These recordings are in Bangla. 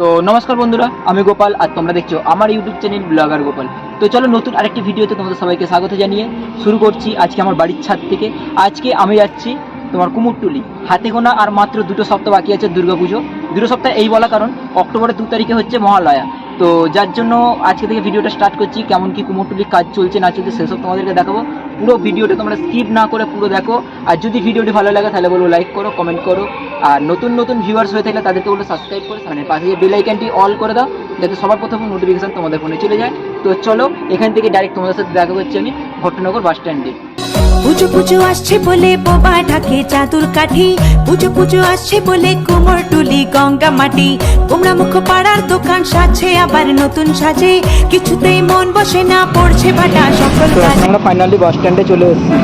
তো নমস্কার বন্ধুরা, আমি গোপাল আর তোমরা দেখছ আমার ইউটিউব চ্যানেল ব্লগার গোপাল। তো চলো নতুন আরেকটি ভিডিওতে তোমাদের সবাইকে স্বাগত জানিয়ে শুরু করছি আজকে আমার বাড়ির ছাদ থেকে। আজকে আমি যাচ্ছি তোমার কুমুরটুলি। হাতে গোনা আর মাত্র দুটো সপ্তাহ বাকি আছে দুর্গাপুজো। দুটো সপ্তাহ এই বলা কারণ, অক্টোবরের দু তারিখে হচ্ছে মহালয়া। তো যার জন্য আজকে থেকে ভিডিওটা স্টার্ট করছি, কেমন কি কুমোরটুলির কাজ চলছে, না চলছে, সেসব তোমাদেরকে দেখাবো। পুরো ভিডিওটা তোমরা স্কিপ না করে পুরো দেখো। আর যদি ভিডিওটি ভালো লাগে, তাহলে বলব লাইক করো কমেন্ট করো। আর নতুন নতুন ভিউয়ার্স হয়ে থাকলে তাদেরকে বলে সাবস্ক্রাইব করে মানে পাশে যে বেল আইকনটি অল করে দাও, যাতে সবার প্রথম নোটিফিকেশন তোমাদের ফোনে চলে যায়। তো চলো, এখান থেকে ডাইরেক্ট তোমাদের সাথে দেখা করছি আমি, ভট্টনগর বাস স্ট্যান্ডে পুজো পুজো আসছে বলে বোবা ঢাকে চাদুর কাঠি। পুজো পুজো আসছে বলে কোমর টুলি গঙ্গা মাটি। কোমরা মুখ পাড়ার দোকান সাজছে আবার নতুন সাজে। কিছুতেই মন বসে না পড়ছে বাটা। সকল আমরা ফাইনালি বাস স্ট্যান্ডে চলে এসেছি।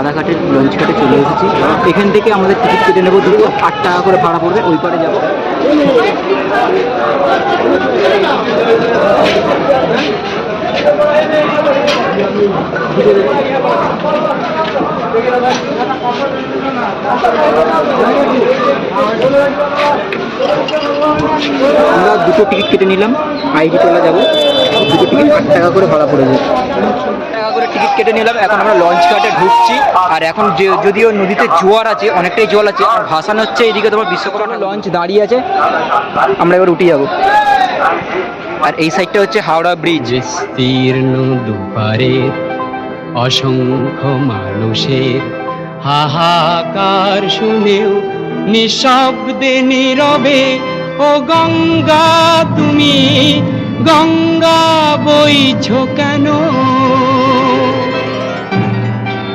বাধাঘাটের লঞ্চ ঘাটে চলে এসেছি। এখান থেকে আমাদের টিকিট কেটে নেব, দুটো আট টাকা করে ভাড়া পড়বে, ওই পারে যাব। আমরা দুটো টিকিট কেটে নিলাম আইডি তোলা যাব, দুটো টিকিট আট টাকা করে ভাড়া পড়ে যাবে। টিকিট কেটে নিলাম, এখন আমরা লঞ্চ ঘাটে ঢুকছি। আর এখন যদিও নদীতে জোয়ার আছে, অনেকটাই জল আছে, আর ভাসানো হচ্ছে এইদিকে, তোমার বিশ্বকর্মা লঞ্চ দাঁড়িয়ে আছে। আমরা এবার উঠে যাব। আর এই সাইডটা হচ্ছে হাওড়া ব্রিজ বিস্তীর্ণ দুপারের অসংখ্য মানুষের হাহাকার শুনেও নিঃশব্দে নীরবে, ও গঙ্গা, তুমি গঙ্গা বইছ কেন?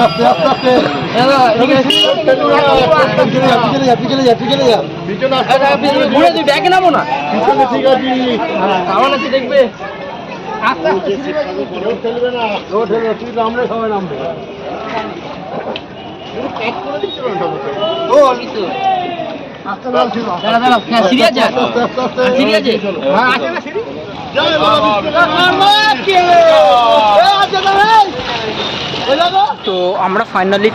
আস্তে আস্তে আস্তে আস্তে পিছনে যা পিছনে যা পিছনে যা ঘুরে তুই ব্যাগে নামো না পিছনে ঠিক আছে আমার নাকি দেখবে আস্তে আস্তে রোড ঠেলবে না রোড ঠেলবে তুই নামলে সবাই নামবে ও কিছু সিরিয়াস তো আমরা ফাইনালি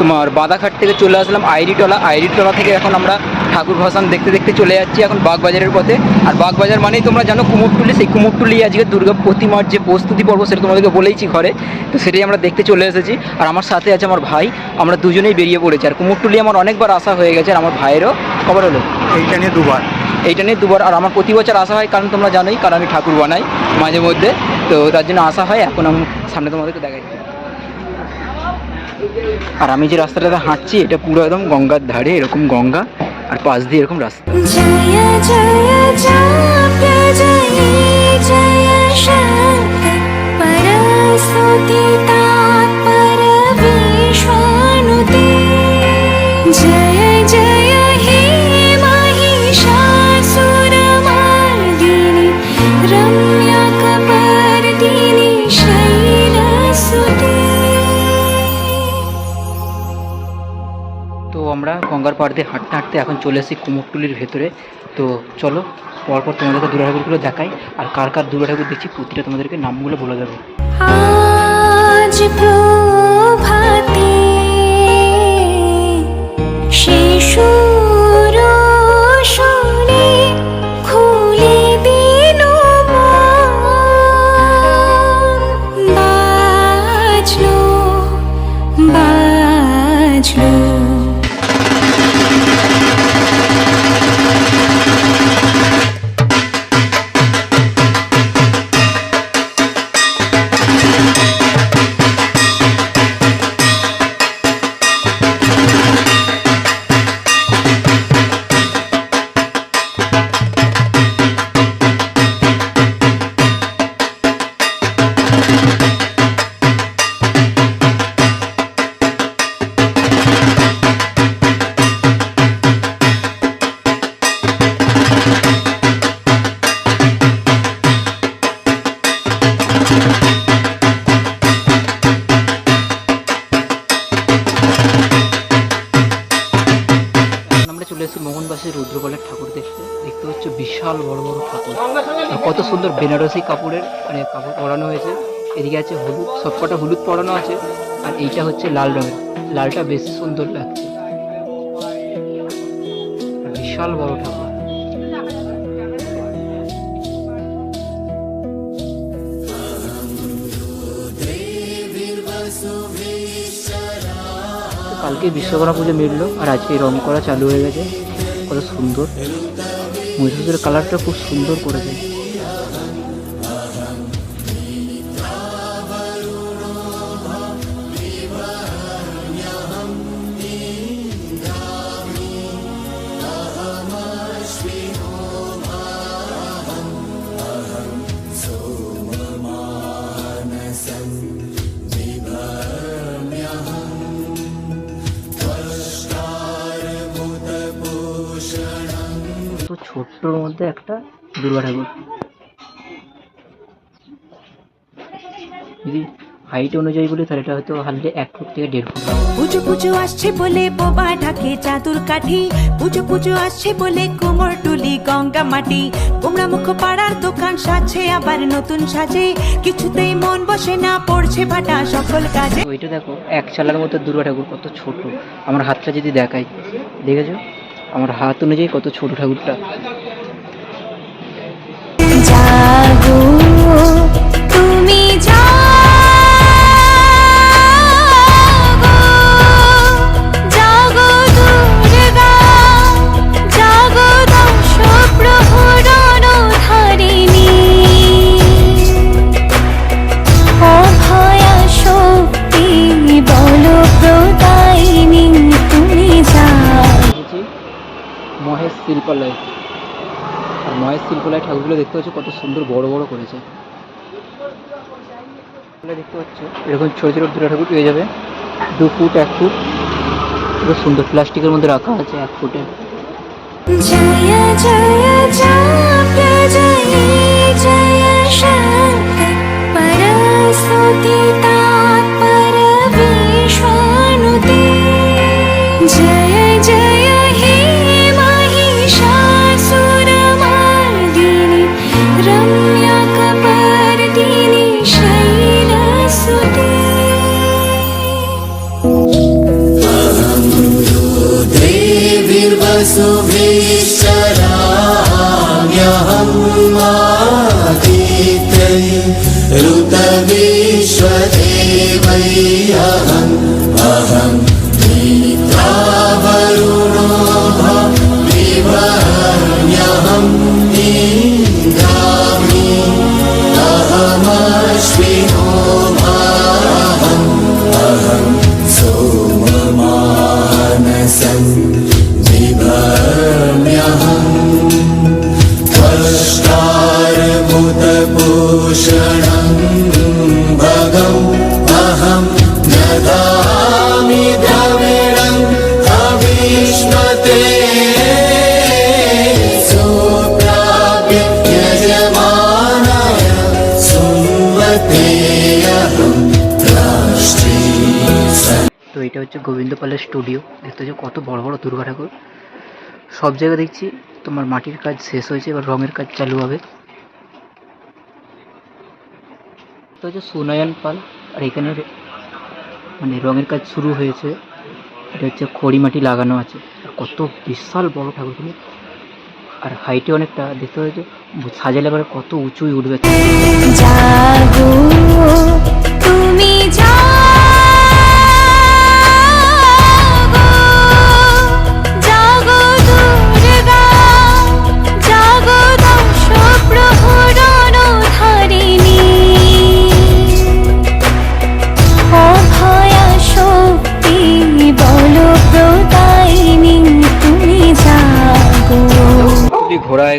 তোমার বাদাঘাট থেকে চলে আসলাম আইরিটলা। আইরিটলা থেকে এখন আমরা ঠাকুর ভাসান দেখতে দেখতে চলে যাচ্ছি এখন বাগবাজারের পথে। আর বাগবাজার মানেই তোমরা জানো কুমোরটুলি। সেই কুমোরটুলি আজকে দুর্গা প্রতিমার যে প্রস্তুতি পর্ব সেটা তোমাদেরকে বলেইছি ঘরে। তো সেটাই আমরা দেখতে চলে এসেছি। আর আমার সাথে আছে আমার ভাই। আমরা দুজনেই বেরিয়ে পড়েছি। আর কুমোরটুলি আমার অনেকবার আসা হয়ে গেছে আর আমার ভাইয়েরও। খবর হলো? এইটা নিয়ে দুবার। এইটা নিয়ে দুবার। আর আমার প্রতি বছর আসা হয় কারণ তোমরা জানোই কারণ আমি ঠাকুর বানাই মাঝে মধ্যে। তো তার জন্য আসা হয়। এখন আমি সামনে তোমাদেরকে দেখাই। আর আমি যে রাস্তাটাতে হাঁটছি, এটা পুরো একদম গঙ্গার ধারে, এরকম গঙ্গা, আর পাশ দিয়ে এরকম রাস্তা। জয় পাড় দিয়ে হাঁটতে হাঁটতে এখন চলে আসি কুমোরটুলির ভেতরে। তো চলো, পরপর তোমাদেরকে দুর্গা ঠাকুরগুলো দেখাই, আর কার কার দুর্গা ঠাকুর দেখছি প্রতিটা তোমাদেরকে নামগুলো বলে দেবো। শিশুর বিশাল বড় বড় ঠাকুর আর কত সুন্দর বেনারসি কাপড়ের মানে কাপড় পরানো হয়েছে। এদিকে আছে হলুদ, সবকটা হলুদ পরানো আছে, আর এইটা হচ্ছে লাল রঙের। লালটা বেশ সুন্দর লাগছে। বিশাল বড় ঠাকুর কালকে বিশ্বকর্মা পুজো মিটলো আর আজকে রং করা চালু হয়ে গেছে। কত সুন্দর। মহিষাসুরের কালারটা খুব সুন্দর করেছে। ছোট্টর মধ্যে একটা দুর্গা ঠাকুর। যদি হাইট অনুযায়ী বলি তাহলে এটা হয়তো হালকা এক ফুট থেকে দেড় ফুট। পুজো পুজো আসছে বলে বোবা ঢাকে চাদুর কাঠি। পুজো পুজো আসছে বলে কোমর টুলি গঙ্গা মাটি। কুমড়া মুখ পাড়ার দোকান সাজছে আবার নতুন সাজে। কিছুতেই মন বসে না পড়ছে ভাটা সকল কাজে। ওইটা দেখো এক চালার মতো দুর্গা ঠাকুর কত ছোট। আমার হাতটা যদি দেখাই দেখেছ? আমার হাত অনুযায়ী কত ছোট ঠাকুরটা। শিল্পকলায় আর মায়ের শিল্পকলায় ঠাকুরগুলো দেখতে পাচ্ছ, কত সুন্দর বড় বড় করেছে। দেখতে পাচ্ছ, এরকম ছোটো ছোটো দুটো ঠাকুর পেয়ে যাবে। দু ফুট, এক ফুট। খুব সুন্দর, প্লাস্টিকের মধ্যে রাখা আছে এক ফুটে। জয়া শান্তি विश्वदेवैहम् अहं गीता वरुणो भिव्यहं निमि अहमश्विम मानसं विवरण्यहं त्वषय এটা হচ্ছে গোবিন্দপালের স্টুডিও দেখতে হচ্ছে কত বড় বড় দুর্গা ঠাকুর। সব জায়গায় দেখছি তোমার মাটির কাজ শেষ হয়েছে, এবার রঙের কাজ চালু হবে। এটা হচ্ছে সুনয়ন পাল, আর এখানে মানে রঙের কাজ শুরু হয়েছে। এটা হচ্ছে খড়ি মাটি লাগানো আছে। আর কত বিশাল বড় ঠাকুরগুলো আর হাইটে অনেকটা, দেখতে হয়েছে সাজালে এবার কত উঁচুই উঠবে।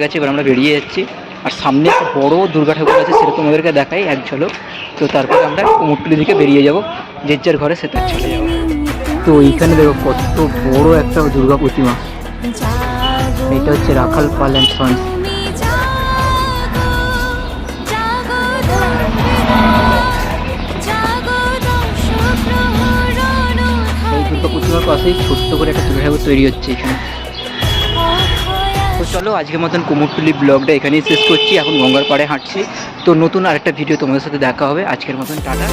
গেছে, এবার আমরা বেরিয়ে যাচ্ছি। আর সামনে একটা বড় দুর্গা ঠাকুর আছে সেটা তোমাদেরকে দেখাই, এক ঝলক। তো তারপরে আমরা কুমোরটুলি দিকে বেরিয়ে যাব। যে যার ঘরে সে তার চলে যাব। তো এইখানে দেখো কত বড় একটা দুর্গা প্রতিমা। এটা হচ্ছে রাখাল পাল অ্যান্ড দুর্গা প্রতিমার পাশেই ছোট্ট করে একটা দুর্গা ঠাকুর তৈরি হচ্ছে এখানে। চলো, আজকের মতন কুমোরটুলি ব্লগটা এখানেই শেষ করছি। এখন গঙ্গার পাড়ে হাঁটছি। তো নতুন আরেকটা ভিডিও তোমাদের সাথে দেখা হবে। আজকের মতন টাটা।